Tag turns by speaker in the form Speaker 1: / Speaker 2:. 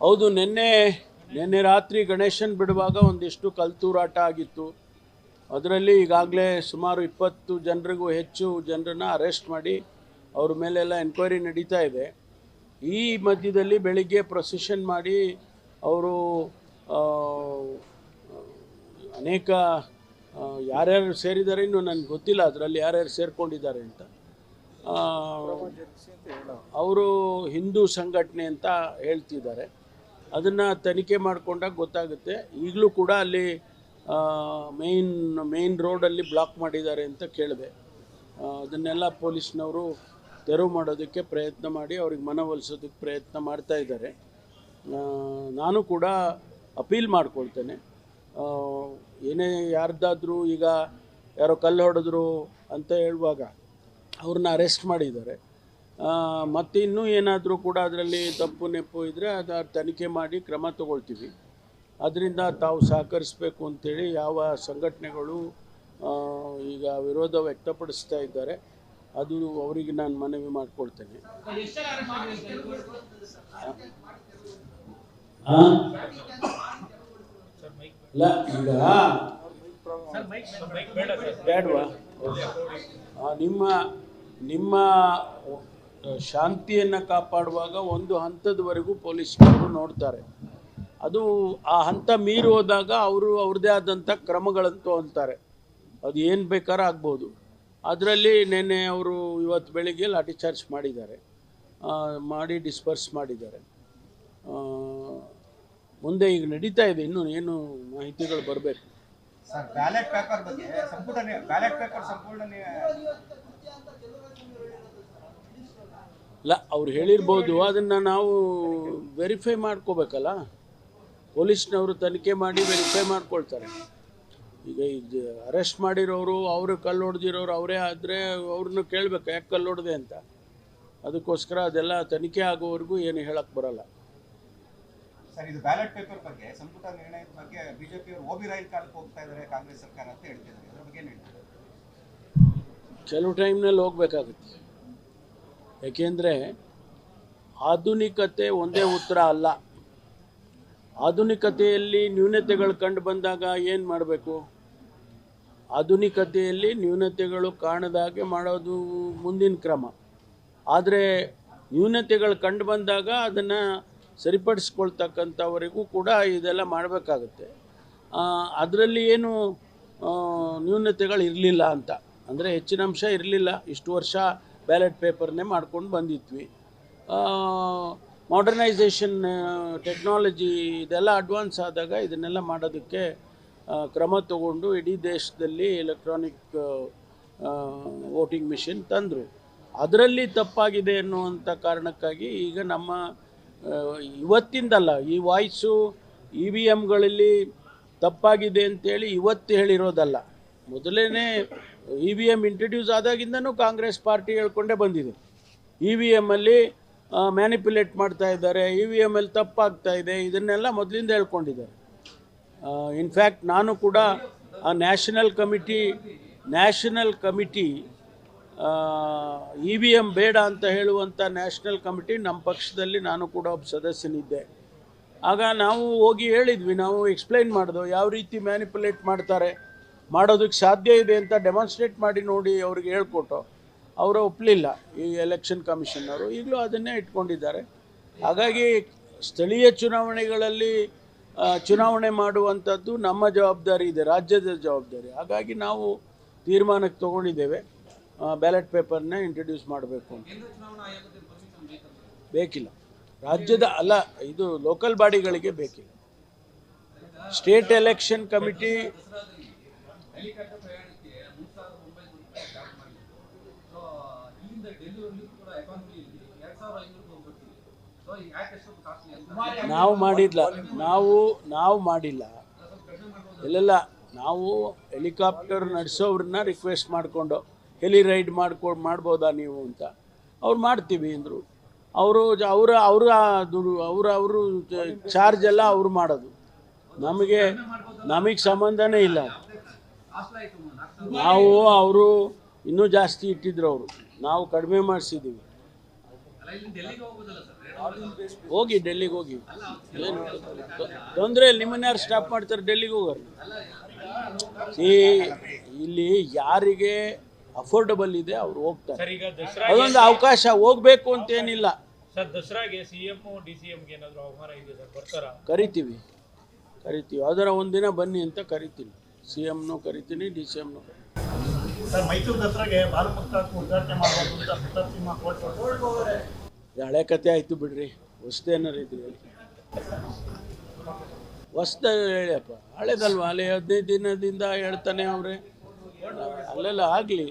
Speaker 1: ಹೌದು ನಿನ್ನೆ ನಿನ್ನೆ ರಾತ್ರಿ ಗಣೇಶನ್ ಬಿಡುವಾಗ ಒಂದಿಷ್ಟು ಕಲ್ತೂರಾಟ ಆಗಿತ್ತು. ಅದರಲ್ಲಿ ಈಗಾಗಲೇ ಸುಮಾರು ಇಪ್ಪತ್ತು ಜನರಿಗೂ ಹೆಚ್ಚು ಜನರನ್ನ ಅರೆಸ್ಟ್ ಮಾಡಿ ಅವ್ರ ಮೇಲೆಲ್ಲ ಎನ್ಕ್ವೈರಿ ನಡೀತಾ ಇದೆ. ಈ ಮಧ್ಯದಲ್ಲಿ ಬೆಳಿಗ್ಗೆ ಪ್ರೊಸೆಷನ್ ಮಾಡಿ ಅವರು ಅನೇಕ ಯಾರ್ಯಾರು ಸೇರಿದ್ದಾರೆ ಇನ್ನು ನನಗೆ ಗೊತ್ತಿಲ್ಲ ಅದರಲ್ಲಿ ಯಾರ್ಯಾರು ಸೇರಿಕೊಂಡಿದ್ದಾರೆ ಅಂತ. ಅವರು ಹಿಂದೂ ಸಂಘಟನೆ ಅಂತ ಹೇಳ್ತಿದ್ದಾರೆ. ಅದನ್ನು ತನಿಖೆ ಮಾಡಿಕೊಂಡಾಗ ಗೊತ್ತಾಗುತ್ತೆ. ಈಗಲೂ ಕೂಡ ಅಲ್ಲಿ ಮೇಯ್ನ್ ಮೇಯ್ನ್ ರೋಡಲ್ಲಿ ಬ್ಲಾಕ್ ಮಾಡಿದ್ದಾರೆ ಅಂತ ಕೇಳಿದೆ. ಅದನ್ನೆಲ್ಲ ಪೊಲೀಸ್ನವರು ತೆರವು ಮಾಡೋದಕ್ಕೆ ಪ್ರಯತ್ನ ಮಾಡಿ, ಅವ್ರಿಗೆ ಮನವೊಲಿಸೋದಕ್ಕೆ ಪ್ರಯತ್ನ ಮಾಡ್ತಾ ಇದ್ದಾರೆ. ನಾನು ಕೂಡ ಅಪೀಲ್ ಮಾಡ್ಕೊಳ್ತೇನೆ. ಏನೇ ಯಾರ್ದಾದ್ರೂ ಈಗ ಯಾರೋ ಕಲ್ಲು ಹೊಡೆದ್ರು ಅಂತ ಹೇಳುವಾಗ ಅವ್ರನ್ನ ಅರೆಸ್ಟ್ ಮಾಡಿದ್ದಾರೆ. ಮತ್ತೆ ಇನ್ನೂ ಏನಾದರೂ ಕೂಡ ಅದರಲ್ಲಿ ತಪ್ಪು ನೆಪ್ಪು ಇದ್ದರೆ ಅದು ತನಿಖೆ ಮಾಡಿ ಕ್ರಮ ತಗೊಳ್ತೀವಿ. ಅದರಿಂದ ತಾವು ಸಹಕರಿಸಬೇಕು ಅಂತೇಳಿ ಯಾವ ಸಂಘಟನೆಗಳು ಈಗ ವಿರೋಧ ವ್ಯಕ್ತಪಡಿಸ್ತಾ ಇದ್ದಾರೆ ಅದು ಅವರಿಗೆ ನಾನು ಮನವಿ ಮಾಡಿಕೊಳ್ತೇನೆ. ಆ? ಇಲ್ಲ ಈಗ ಬೇಡವಾ? ನಿಮ್ಮ ನಿಮ್ಮ ಶಾಂತಿಯನ್ನು ಕಾಪಾಡುವಾಗ ಒಂದು ಹಂತದವರೆಗೂ ಪೊಲೀಸರು ನೋಡ್ತಾರೆ. ಅದು ಆ ಹಂತ ಮೀರಿ ಹೋದಾಗ ಅವರು ಅವ್ರದ್ದೇ ಆದಂಥ ಕ್ರಮಗಳಂತೂ ಅಂತಾರೆ. ಅದು ಏನು ಬೇಕಾದ್ರೂ ಆಗ್ಬೋದು. ಅದರಲ್ಲಿ ನಿನ್ನೆ ಅವರು ಇವತ್ತು ಬೆಳಿಗ್ಗೆ ಲಾಠಿ ಚಾರ್ಜ್ ಮಾಡಿದ್ದಾರೆ. ಮಾಡಿ ಡಿಸ್ಪರ್ಸ್ ಮಾಡಿದ್ದಾರೆ. ಮುಂದೆ ಈಗ ನಡೀತಾ ಇದೆ. ಇನ್ನೂ ಏನು ಮಾಹಿತಿಗಳು ಬರಬೇಕು.
Speaker 2: ಸರ್, ಬ್ಯಾಲೆಟ್ ಪೇಪರ್ ಬಗ್ಗೆ ಸಂಪುಟ ಬ್ಯಾಲೆಟ್ ಪೇಪರ್ ಸಂಪೂರ್ಣ
Speaker 1: ಇಲ್ಲ ಅವ್ರು ಹೇಳಿರ್ಬೋದು ಅದನ್ನು ನಾವು ವೆರಿಫೈ ಮಾಡ್ಕೋಬೇಕಲ್ಲ? ಪೊಲೀಸ್ನವರು ತನಿಖೆ ಮಾಡಿ ವೆರಿಫೈ ಮಾಡ್ಕೊಳ್ತಾರೆ. ಈಗ ಇದು ಅರೆಸ್ಟ್ ಮಾಡಿರೋರು ಅವರು ಕಲ್ಲು ಹೊಡೆದಿರೋರು ಅವರೇ ಆದರೆ ಅವ್ರನ್ನ ಕೇಳಬೇಕು ಯಾಕೆ ಕಲ್ಲು ಹೊಡೆದೆ ಅಂತ. ಅದಕ್ಕೋಸ್ಕರ ಅದೆಲ್ಲ ತನಿಖೆ ಆಗೋವರೆಗೂ ಏನು ಹೇಳಕ್ಕೆ ಬರಲ್ಲ.
Speaker 2: ಸರ್ ಇದು ಬ್ಯಾಲೆಟ್ ಪೇಪರ್ ಬಗ್ಗೆ ಸಂಪುಟ ನಿರ್ಣಯದ ಬಗ್ಗೆ ಬಿಜೆಪಿ ಅವರು ಓಬಿ ರೈಲ್ ಕಾಲಕ್ಕೆ ಹೋಗ್ತಾ ಇದ್ದಾರೆ ಕಾಂಗ್ರೆಸ್ ಸರ್ಕಾರ ಅಂತ ಹೇಳ್ತಿದ್ದಾರೆ. ಇದ್ರ ಬಗ್ಗೆ
Speaker 1: ಕೆಲವು ಟೈಮ್ನಲ್ಲಿ ಹೋಗ್ಬೇಕಾಗುತ್ತೆ. ಏಕೆಂದರೆ ಆಧುನಿಕತೆ ಒಂದೇ ಉತ್ತರ ಅಲ್ಲ. ಆಧುನಿಕತೆಯಲ್ಲಿ ನ್ಯೂನತೆಗಳು ಕಂಡು ಬಂದಾಗ ಏನು ಮಾಡಬೇಕು? ಆಧುನಿಕತೆಯಲ್ಲಿ ನ್ಯೂನತೆಗಳು ಕಾಣದಾಗೆ ಮಾಡೋದು ಮುಂದಿನ ಕ್ರಮ. ಆದರೆ ನ್ಯೂನತೆಗಳು ಕಂಡು ಬಂದಾಗ ಅದನ್ನು ಸರಿಪಡಿಸ್ಕೊಳ್ತಕ್ಕಂಥವರೆಗೂ ಕೂಡ ಇದೆಲ್ಲ ಮಾಡಬೇಕಾಗುತ್ತೆ. ಅದರಲ್ಲಿ ಏನು ನ್ಯೂನತೆಗಳು ಇರಲಿಲ್ಲ ಅಂತ. ಅಂದರೆ ಹೆಚ್ಚಿನ ಅಂಶ ಇರಲಿಲ್ಲ. ಇಷ್ಟು ವರ್ಷ ಬ್ಯಾಲೆಟ್ ಪೇಪರ್ನೇ ಮಾಡ್ಕೊಂಡು ಬಂದಿದ್ವಿ. ಮಾಡರ್ನೈಸೇಷನ್ ಟೆಕ್ನಾಲಜಿ ಇದೆಲ್ಲ ಅಡ್ವಾನ್ಸ್ ಆದಾಗ ಇದನ್ನೆಲ್ಲ ಮಾಡೋದಕ್ಕೆ ಕ್ರಮ ತಗೊಂಡು ಇಡೀ ದೇಶದಲ್ಲಿ ಎಲೆಕ್ಟ್ರಾನಿಕ್ ವೋಟಿಂಗ್ ಮಿಷಿನ್ ತಂದರು. ಅದರಲ್ಲಿ ತಪ್ಪಾಗಿದೆ ಅನ್ನುವಂಥ ಕಾರಣಕ್ಕಾಗಿ ಈಗ ನಮ್ಮ ಇವತ್ತಿಂದಲ್ಲ ಈ ವಾಯ್ಸು ಇ ವಿ ಎಮ್ಗಳಲ್ಲಿ ತಪ್ಪಾಗಿದೆ ಅಂತೇಳಿ ಇವತ್ತು ಹೇಳಿರೋದಲ್ಲ. ಮೊದಲೇ ಇ ವಿ ಎಂ ಇಂಟ್ರಡ್ಯೂಸ್ ಆದಾಗಿಂದನೂ ಕಾಂಗ್ರೆಸ್ ಪಾರ್ಟಿ ಹೇಳ್ಕೊಂಡೇ ಬಂದಿದೆ. ಇ ವಿ ಎಮ್ಮಲ್ಲಿ ಮ್ಯಾನಿಪ್ಯುಲೇಟ್ ಮಾಡ್ತಾ ಇದ್ದಾರೆ, ಇ ವಿ ಎಮ್ಮಲ್ಲಿ ತಪ್ಪಾಗ್ತಾ ಇದೆ, ಇದನ್ನೆಲ್ಲ ಮೊದಲಿಂದ ಹೇಳ್ಕೊಂಡಿದ್ದಾರೆ. ಇನ್ಫ್ಯಾಕ್ಟ್ ನಾನು ಕೂಡ ಆ national committee national committee E V M ಬೇಡ ಅಂತ ಹೇಳುವಂಥ ನ್ಯಾಷನಲ್ ಕಮಿಟಿ ನಮ್ಮ ಪಕ್ಷದಲ್ಲಿ ನಾನು ಕೂಡ ಒಬ್ಬ ಸದಸ್ಯನಿದ್ದೆ. ಆಗ ನಾವು ಹೋಗಿ ಹೇಳಿದ್ವಿ, ನಾವು ಎಕ್ಸ್ಪ್ಲೈನ್ ಮಾಡಿದೆವು, ಯಾವ ರೀತಿ ಮ್ಯಾನಿಪುಲೇಟ್ ಮಾಡ್ತಾರೆ ಮಾಡೋದಕ್ಕೆ ಸಾಧ್ಯ ಇದೆ ಅಂತ ಡೆಮಾನ್ಸ್ಟ್ರೇಟ್ ಮಾಡಿ ನೋಡಿ ಅವ್ರಿಗೆ ಹೇಳ್ಕೊಟ್ಟು ಅವರು ಒಪ್ಪಲಿಲ್ಲ ಈ ಎಲೆಕ್ಷನ್ ಕಮಿಷನ್ನವರು ಈಗಲೂ ಅದನ್ನೇ ಇಟ್ಕೊಂಡಿದ್ದಾರೆ. ಹಾಗಾಗಿ ಸ್ಥಳೀಯ ಚುನಾವಣೆಗಳಲ್ಲಿ ಚುನಾವಣೆ ಮಾಡುವಂಥದ್ದು ನಮ್ಮ ಜವಾಬ್ದಾರಿ ಇದೆ ರಾಜ್ಯದ ಜವಾಬ್ದಾರಿ. ಹಾಗಾಗಿ ನಾವು ತೀರ್ಮಾನಕ್ಕೆ ತಗೊಂಡಿದ್ದೇವೆ. ಬ್ಯಾಲೆಟ್ ಪೇಪರ್ನ ಇಂಟ್ರೊಡ್ಯೂಸ್ ಮಾಡಬೇಕು ಅಂತ. ಬೇಕಿಲ್ಲ. ರಾಜ್ಯದ ಅಲ್ಲ ಇದು ಲೋಕಲ್ ಬಾಡಿಗಳಿಗೆ ಬೇಕಿಲ್ಲ. ಸ್ಟೇಟ್ ಎಲೆಕ್ಷನ್ ಕಮಿಟಿ
Speaker 3: ಹೆಲಿಕಾಪ್ಟರ್ ಪ್ರಯಾಣಕ್ಕೆ ಮೂರು ಸಾವಿರದ ಒಂಬೈನೂರು ರೂಪಾಯಿ ಚಾರ್ಜ್ ಮಾಡಿದ್ರು. ಸೊ ಇಲ್ಲಿಂದ ಡೆಲ್ಲಿವರೆಗೂ ಕೂಡ ಎಕಾನಮಿ ಎರಡ್ ಸಾವಿರದ ಐನೂರು ಹೋಗ್ಬಿಡ್ತೀವಿ. ಸೊ ಈ ಯಾಕೆ ಅಷ್ಟೊಂದು ಕಾಸ್ಟ್ಲಿ ಅಂತ
Speaker 1: ನಾವು ಮಾಡಿಲ್ಲ. ನಾವು ನಾವು ಮಾಡಿಲ್ಲ. ಇಲ್ಲೆಲ್ಲ ನಾವು ಹೆಲಿಕಾಪ್ಟರ್ ನಡೆಸೋವ್ರನ್ನ ರಿಕ್ವೆಸ್ಟ್ ಮಾಡಿಕೊಂಡು ಹೆಲಿ ರೈಡ್ ಮಾಡ್ಕೊ ಮಾಡ್ಬೋದಾ ನೀವು ಅಂತ. ಅವ್ರು ಮಾಡ್ತೀವಿ ಅಂದರು. ಅವರು ಅವರ ಅವರ ದುಡ್ಡು ಅವರ ಅವರು ಚಾರ್ಜ್ ಎಲ್ಲ ಅವ್ರು ಮಾಡೋದು. ನಮಗೆ ನಮಗೆ ಸಂಬಂಧನೇ ಇಲ್ಲ. ನಾವು ಅವರು ಇನ್ನೂ ಜಾಸ್ತಿ ಇಟ್ಟಿದ್ರು ಅವರು. ನಾವು ಕಡಿಮೆ ಮಾಡಿಸಿದ್ದೀವಿ.
Speaker 3: ಅಲ್ಲ ಇಲ್ಲಿ ಡೆಲ್ಲಿಗೆ ಹೋಗೋದಲ್ಲ ಸರ್?
Speaker 1: ಹೋಗಿ ಡೆಲ್ಲಿಗೆ ಹೋಗಿ. ಏನು ತೊಂದರೆ ಇಲ್ಲ. ನಿಮ್ಮನ್ನ ಯಾರು ಸ್ಟಾಪ್ ಮಾಡ್ತಾರೆ? ಡೆಲ್ಲಿಗೆ ಹೋಗೋರು. ಈ ಇಲ್ಲಿ ಯಾರಿಗೆ ಅಫೋರ್ಡಬಲ್ ಇದೆ ಅವ್ರು ಹೋಗ್ತಾರೆ.
Speaker 4: ಸರ್ ಈಗ ದಸರಾ
Speaker 1: ಅದೊಂದು ಅವಕಾಶ. ಹೋಗ್ಬೇಕು ಅಂತೇನಿಲ್ಲ ಕರಿತೀವಿ. ಕರಿತೀವಿ. ಅದರ ಒಂದಿನ ಬನ್ನಿ ಅಂತ ಕರಿತೀನಿ. ಸಿ ಎಮ್ನು ಕರಿತೀನಿ ಡಿ ಸಿ
Speaker 5: ಎಂನೂ
Speaker 1: ಇದು ಹಳೆ ಕತೆ ಆಯ್ತು ಬಿಡ್ರಿ ಹೊಸ್ತೇನಾರು ಇದ್ರಿ ಹೇಳಿ. ಹೊಸ್ದ ಹೇಳಿಯಪ್ಪ ಹಳೆದಲ್ವಾ? ಅಲ್ಲಿ ಹದಿನೈದು ದಿನದಿಂದ ಹೇಳ್ತಾನೆ ಅವ್ರೆ. ಅಲ್ಲೆಲ್ಲ ಆಗಲಿ.